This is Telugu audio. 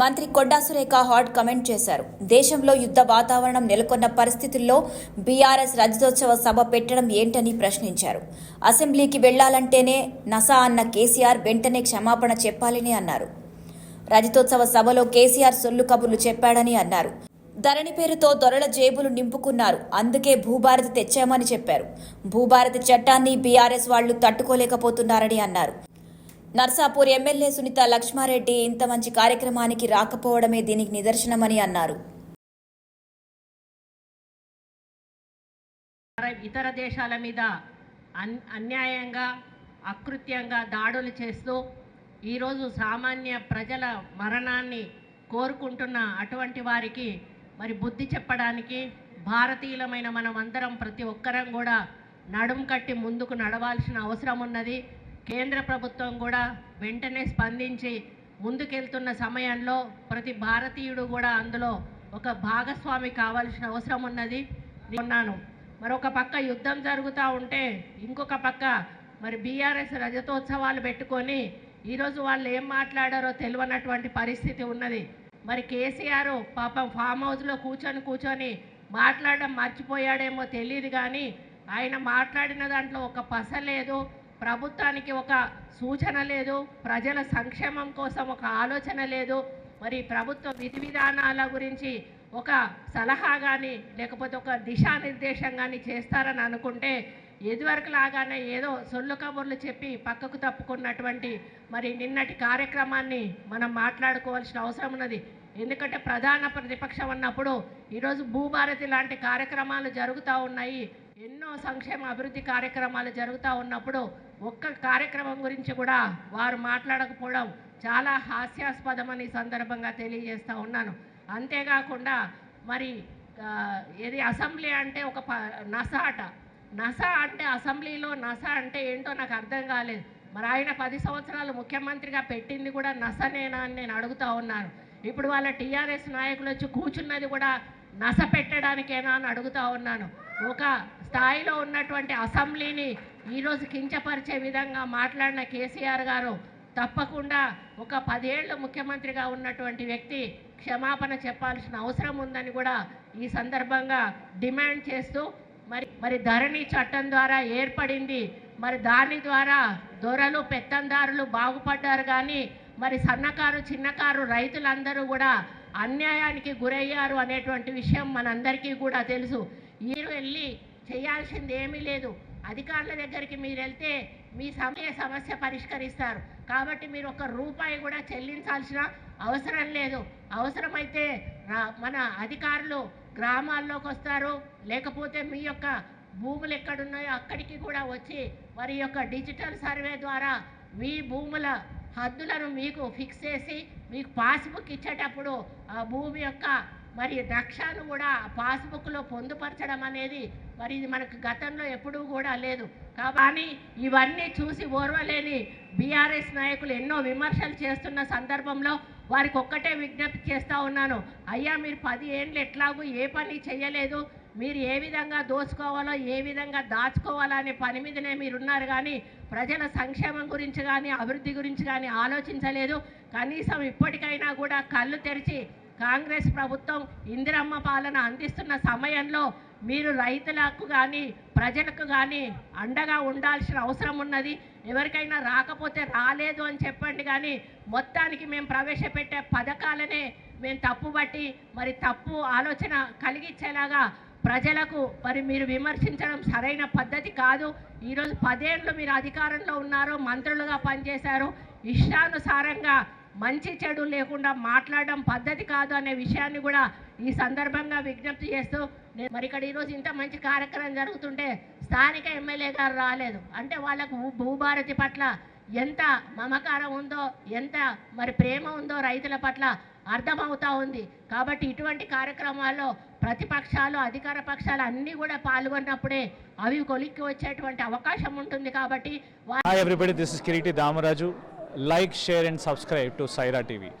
మంత్రి కొండా సురేఖ హాట్ కమెంట్ చేశారు. దేశంలో యుద్ధ వాతావరణం నెలకొన్న పరిస్థితుల్లో బీఆర్ఎస్ రజతోత్సవ సభ పెట్టడం ఏంటని ప్రశ్నించారు. అసెంబ్లీకి వెళ్ళాలంటేనే నసా అన్న కేసీఆర్ వెంటనే క్షమాపణ చెప్పాలని అన్నారు. రజతోత్సవ సభలో కేసీఆర్ సొల్లు కబుర్లు చెప్పాడని అన్నారు. ధరణి పేరుతో దొరల జేబులు నింపుకున్నారు. అందుకే భూభారతి తెచ్చామని చెప్పారు. భూభారతి చట్టాన్ని బీఆర్ఎస్ వాళ్ళు తట్టుకోలేకపోతున్నారని అన్నారు. నర్సాపూర్ ఎమ్మెల్యే సునీత లక్ష్మారెడ్డి ఇంత మంచి కార్యక్రమానికి రాకపోవడమే దీనికి నిదర్శనమని అన్నారు. ఇతర దేశాల మీద అన్ అన్యాయంగా అకృత్యంగా దాడులు చేస్తూ ఈరోజు సామాన్య ప్రజల మరణాన్ని కోరుకుంటున్న అటువంటి వారికి మరి బుద్ధి చెప్పడానికి భారతీయులమైన మనం అందరం ప్రతి ఒక్కరం కూడా నడుం కట్టి ముందుకు నడవాల్సిన అవసరం ఉన్నది. కేంద్ర ప్రభుత్వం కూడా వెంటనే స్పందించి ముందుకెళ్తున్న సమయంలో ప్రతి భారతీయుడు కూడా అందులో ఒక భాగస్వామి కావాల్సిన అవసరం ఉన్నది. ఉన్నాను. మరొక పక్క యుద్ధం జరుగుతూ ఉంటే ఇంకొక పక్క మరి బీఆర్ఎస్ రజతోత్సవాలు పెట్టుకొని ఈరోజు వాళ్ళు ఏం మాట్లాడారో తెలియనటువంటి పరిస్థితి ఉన్నది. మరి కేసీఆర్ పాపం ఫామ్ హౌస్లో కూర్చొని కూర్చొని మాట్లాడడం మర్చిపోయాడేమో తెలియదు కానీ ఆయన మాట్లాడిన దాంట్లో ఒక పస లేదు. ప్రభుత్వానికి ఒక సూచన లేదు ప్రజల సంక్షేమం కోసం ఒక ఆలోచన లేదు. మరి ప్రభుత్వ విధి విధానాల గురించి ఒక సలహా కానీ లేకపోతే ఒక దిశానిర్దేశం కానీ చేస్తారని అనుకుంటే ఇదివరకు లాగానే ఏదో సొల్లు కబుర్లు చెప్పి పక్కకు తప్పుకున్నటువంటి మరి నిన్నటి కార్యక్రమాన్ని మనం మాట్లాడుకోవాల్సిన అవసరం ఉన్నది. ఎందుకంటే ప్రధాన ప్రతిపక్షం అన్నప్పుడు ఈరోజు భూభారతి లాంటి కార్యక్రమాలు జరుగుతూ ఉన్నాయి. ఎన్నో సంక్షేమ అభివృద్ధి కార్యక్రమాలు జరుగుతూ ఉన్నప్పుడు ఒక్క కార్యక్రమం గురించి కూడా వారు మాట్లాడకపోవడం చాలా హాస్యాస్పదమని సందర్భంగా తెలియజేస్తూ ఉన్నాను. అంతేకాకుండా మరి ఏది అసెంబ్లీ అంటే ఒక ప నస అట. నస అంటే అసెంబ్లీలో నస అంటే ఏంటో నాకు అర్థం కాలేదు. మరి ఆయన పది సంవత్సరాలు ముఖ్యమంత్రిగా పెట్టింది కూడా నసనేనా అని నేను అడుగుతా ఉన్నాను. ఇప్పుడు వాళ్ళ టీఆర్ఎస్ నాయకులు వచ్చి కూర్చున్నది కూడా నస పెట్టడానికేనా అని అడుగుతా ఉన్నాను. ఒక స్థాయిలో ఉన్నటువంటి అసెంబ్లీని ఈరోజు కించపరిచే విధంగా మాట్లాడిన కేసీఆర్ గారు తప్పకుండా ఒక పదేళ్ళు ముఖ్యమంత్రిగా ఉన్నటువంటి వ్యక్తి క్షమాపణ చెప్పాల్సిన అవసరం ఉందని కూడా ఈ సందర్భంగా డిమాండ్ చేస్తూ మరి మరి ధరణి చట్టం ద్వారా ఏర్పడింది. మరి దాని ద్వారా దొరలు పెత్తందారులు బాగుపడ్డారు కానీ మరి సన్నకారు చిన్నకారు రైతులందరూ కూడా అన్యాయానికి గురయ్యారు అనేటువంటి విషయం మనందరికీ కూడా తెలుసు. మీరు వెళ్ళి చేయాల్సింది ఏమీ లేదు. అధికారుల దగ్గరికి మీరు వెళ్తే మీ సమయ సమస్య పరిష్కరిస్తారు. కాబట్టి మీరు ఒక రూపాయి కూడా చెల్లించాల్సిన అవసరం లేదు. అవసరమైతే రా- మన అధికారులు గ్రామాల్లోకి వస్తారు. లేకపోతే మీ యొక్క భూములు ఎక్కడున్నాయో అక్కడికి కూడా వచ్చి వారి యొక్క డిజిటల్ సర్వే ద్వారా మీ భూముల హద్దులను మీకు ఫిక్స్ చేసి మీకు పాస్బుక్ ఇచ్చేటప్పుడు ఆ భూమి యొక్క మరి నక్షాను కూడా పాస్బుక్లో పొందుపరచడం అనేది మరి ఇది మనకు గతంలో ఎప్పుడూ కూడా లేదు. కానీ ఇవన్నీ చూసి ఓర్వలేని బీఆర్ఎస్ నాయకులు ఎన్నో విమర్శలు చేస్తున్న సందర్భంలో వారికి ఒక్కటే విజ్ఞప్తి చేస్తూ ఉన్నాను. అయ్యా మీరు పది ఏళ్ళు ఎట్లాగూ ఏ పని చేయలేదు. మీరు ఏ విధంగా దోచుకోవాలో ఏ విధంగా దాచుకోవాలో అనే పని మీదనే మీరు ఉన్నారు కానీ ప్రజల సంక్షేమం గురించి కానీ అభివృద్ధి గురించి కానీ ఆలోచించలేదు. కనీసం ఇప్పటికైనా కూడా కళ్ళు తెరిచి కాంగ్రెస్ ప్రభుత్వం ఇందిరమ్మ పాలన అందిస్తున్న సమయంలో మీరు రైతులకు కానీ ప్రజలకు కానీ అండగా ఉండాల్సిన అవసరం ఉన్నది. ఎవరికైనా రాకపోతే రాలేదు అని చెప్పండి కానీ మొత్తానికి మేము ప్రవేశపెట్టే పథకాలనే మేము తప్పుబట్టి మరి తప్పు ఆలోచన కలిగించేలాగా ప్రజలకు మరి మీరు విమర్శించడం సరైన పద్ధతి కాదు. ఈరోజు పదేళ్ళు మీరు అధికారంలో ఉన్నారు మంత్రులుగా పనిచేశారు. ఇష్టానుసారంగా మంచి చెడు లేకుండా మాట్లాడడం పద్ధతి కాదు అనే విషయాన్ని కూడా ఈ సందర్భంగా విజ్ఞప్తి చేస్తూ నేను మరి ఇక్కడ ఈరోజు ఇంత మంచి కార్యక్రమం జరుగుతుంటే స్థానిక ఎమ్మెల్యే గారు రాలేదు. అంటే వాళ్ళకు భూ- భూభారతి పట్ల ఎంత మమకారం ఉందో ఎంత మరి ప్రేమ ఉందో రైతుల పట్ల అర్థమవుతా ఉంది. కాబట్టి ఇటువంటి కార్యక్రమాల్లో ప్రతిపక్షాలు అధికార పక్షాలు అన్నీ కూడా పాల్గొన్నప్పుడే అవి కొలిక్కి వచ్చేటువంటి అవకాశం ఉంటుంది కాబట్టి everybody this is Kiriti Damaraju like share and subscribe to Saira TV